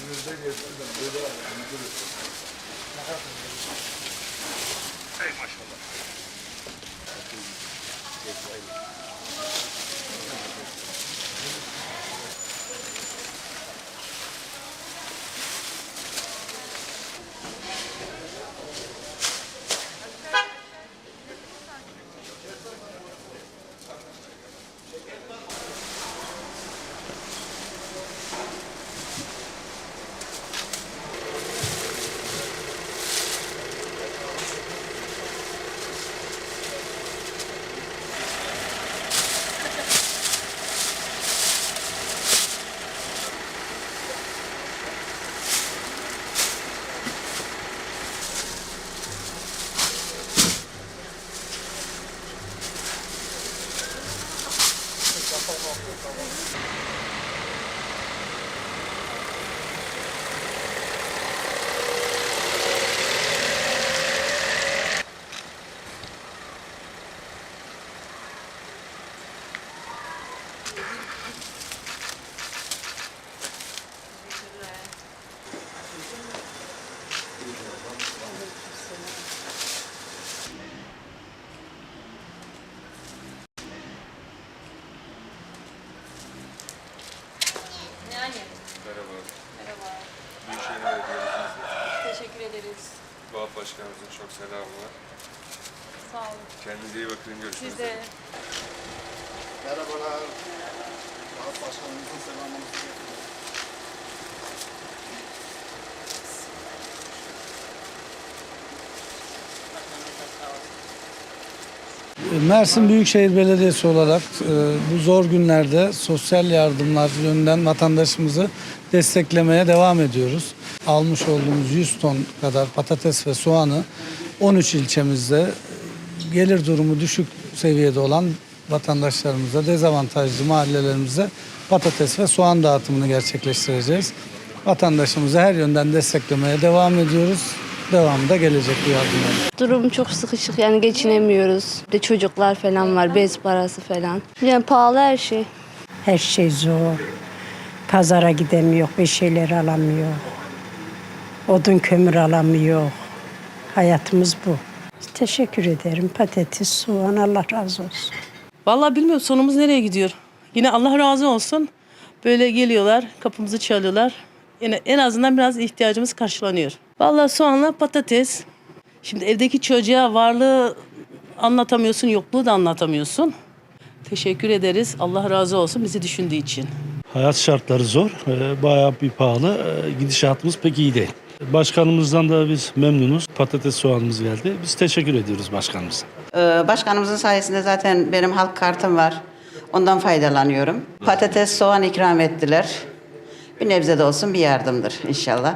Ey Merhaba. Merhaba. Büyükşehir Belediye'mizin Teşekkür ederiz. Vahap Başkanımızın çok selamı var. Sağ olun. Kendinize iyi bakın. Görüşmek Siz de. Merhabalar. Vahap Başkanımızın selamını Mersin Büyükşehir Belediyesi olarak e, bu zor günlerde sosyal yardımlar yönünden vatandaşımızı desteklemeye devam ediyoruz. Almış olduğumuz 100 ton kadar patates ve soğanı 13 ilçemizde e, gelir durumu düşük seviyede olan vatandaşlarımıza, dezavantajlı mahallelerimize patates ve soğan dağıtımını gerçekleştireceğiz. Vatandaşımızı her yönden desteklemeye devam ediyoruz. Devamı da gelecek bu yardımlar. Durum çok sıkışık yani geçinemiyoruz. Bir de çocuklar falan var, bez parası falan. Yani pahalı her şey. Her şey zor. Pazara gidemiyor, bir şeyler alamıyor. Odun kömür alamıyor. Hayatımız bu. Teşekkür ederim. Patates, soğan Allah razı olsun. Vallahi bilmiyorum sonumuz nereye gidiyor. Yine Allah razı olsun. Böyle geliyorlar, kapımızı çalıyorlar. Yine en azından biraz ihtiyacımız karşılanıyor. Vallahi soğanla patates. Şimdi evdeki çocuğa varlığı anlatamıyorsun, yokluğu da anlatamıyorsun. Teşekkür ederiz. Allah razı olsun bizi düşündüğü için. Hayat şartları zor, e, bayağı bir pahalı. E, Gidişatımız pek iyi değil. Başkanımızdan da biz memnunuz. Patates soğanımız geldi. Biz teşekkür ediyoruz başkanımıza. Ee, Başkanımızın sayesinde zaten benim halk kartım var. Ondan faydalanıyorum. Patates, soğan ikram ettiler. Bir nebze de olsun bir yardımdır inşallah.